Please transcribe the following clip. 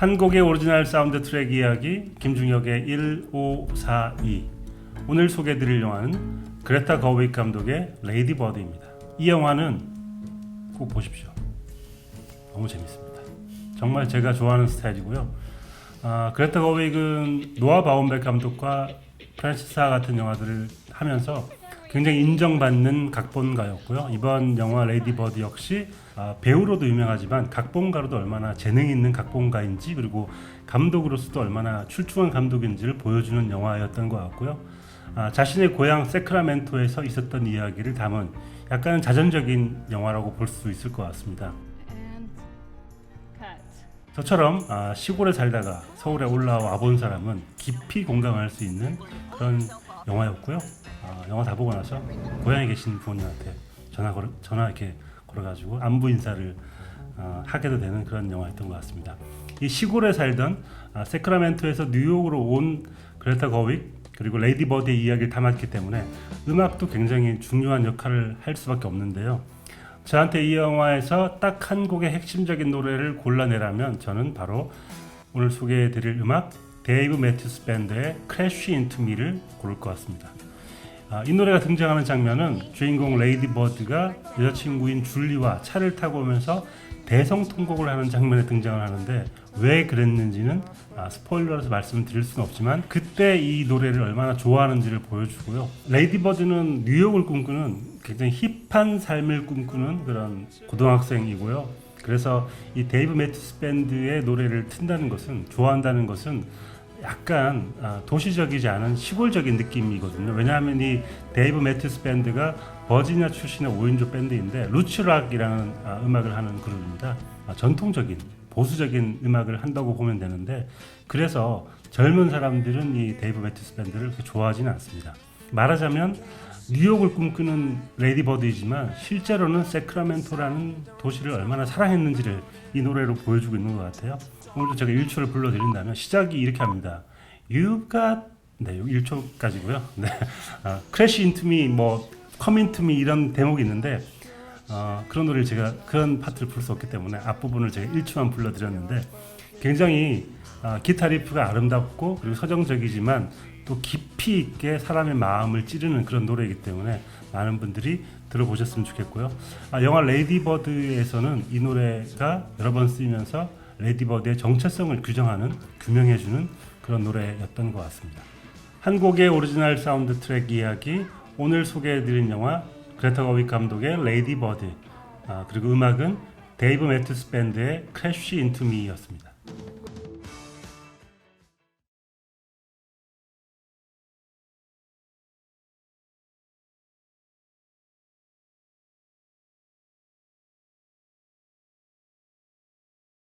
한국의 오리지널 사운드 트랙 이야기 김중혁의 1542 오늘 소개해드릴 영화는 그레타 거윅 감독의 레이디 버드입니다. 이 영화는 꼭 보십시오. 너무 재밌습니다. 정말 제가 좋아하는 스타일이고요. 아, 그레타 거윅은 노아 바운백 감독과 프란시스하 같은 영화들을 하면서 굉장히 인정받는 각본가였고요. 이번 영화 레이디 버드 역시 아, 배우로도 유명하지만 각본가로도 얼마나 재능 있는 각본가인지 그리고 감독으로서도 얼마나 출중한 감독인지를 보여주는 영화였던 것 같고요. 아, 자신의 고향 세크라멘토에서 있었던 이야기를 담은 약간 자전적인 영화라고 볼 수 있을 것 같습니다. 저처럼 아, 시골에 살다가 서울에 올라와 본 사람은 깊이 공감할 수 있는 그런 영화였고요. 아, 영화 다 보고 나서 고향에 계신 부모님한테 전화 걸어 전화 이렇게 걸어가지고 안부 인사를 아, 하게도 되는 그런 영화였던 것 같습니다. 이 시골에 살던 아, 세크라멘토에서 뉴욕으로 온 그레타 거윅 그리고 레이디 버드의 이야기를 담았기 때문에 음악도 굉장히 중요한 역할을 할 수밖에 없는데요. 저한테 이 영화에서 딱 한 곡의 핵심적인 노래를 골라내라면 저는 바로 오늘 소개해드릴 음악 데이브 매튜스 밴드의 Crash Into Me를 고를 것 같습니다. 아, 이 노래가 등장하는 장면은 주인공 레이디 버드가 여자친구인 줄리와 차를 타고 오면서 대성통곡을 하는 장면에 등장을 하는데 왜 그랬는지는 아, 스포일러라서 말씀을 드릴 수는 없지만 그때 이 노래를 얼마나 좋아하는지를 보여주고요. 레이디 버드는 뉴욕을 꿈꾸는 굉장히 힙한 삶을 꿈꾸는 그런 고등학생이고요. 그래서 이 데이브 매튜스 밴드의 노래를 튼다는 것은 좋아한다는 것은 약간 아, 도시적이지 않은 시골적인 느낌이거든요. 왜냐하면 이 데이브 매튜스 밴드가 버지니아 출신의 5인조 밴드인데 루츠락이라는 아, 음악을 하는 그룹입니다. 아, 전통적인 보수적인 음악을 한다고 보면 되는데 그래서 젊은 사람들은 이 데이브 매튜스 밴드를 그렇게 좋아하지는 않습니다. 말하자면 뉴욕을 꿈꾸는 레이디 버드이지만 실제로는 세크라멘토라는 도시를 얼마나 사랑했는지를 이 노래로 보여주고 있는 것 같아요. 오늘도 제가 1초를 불러드린다면 시작이 이렇게 합니다. You've got 네, 1초까지고요. 네. 아, Crash into me, 뭐 Come into me 이런 대목이 있는데 어, 그런 노래를 제가 그런 파트를 부를 수 없기 때문에 앞부분을 제가 1초만 불러드렸는데 굉장히 아, 기타 리프가 아름답고 그리고 서정적이지만 또 깊이 있게 사람의 마음을 찌르는 그런 노래이기 때문에 많은 분들이 들어보셨으면 좋겠고요. 아, 영화 레이디 버드에서는 이 노래가 여러 번 쓰이면서 레이디 버드의 정체성을 규정하는 규명해주는 그런 노래였던 것 같습니다. 한국의 오리지널 사운드 트랙 이야기 오늘 소개해드린 영화 그레타 거윅 감독의 레이디 버드 아, 그리고 음악은 데이브 매튜스 밴드의 크래쉬 인투 미였습니다.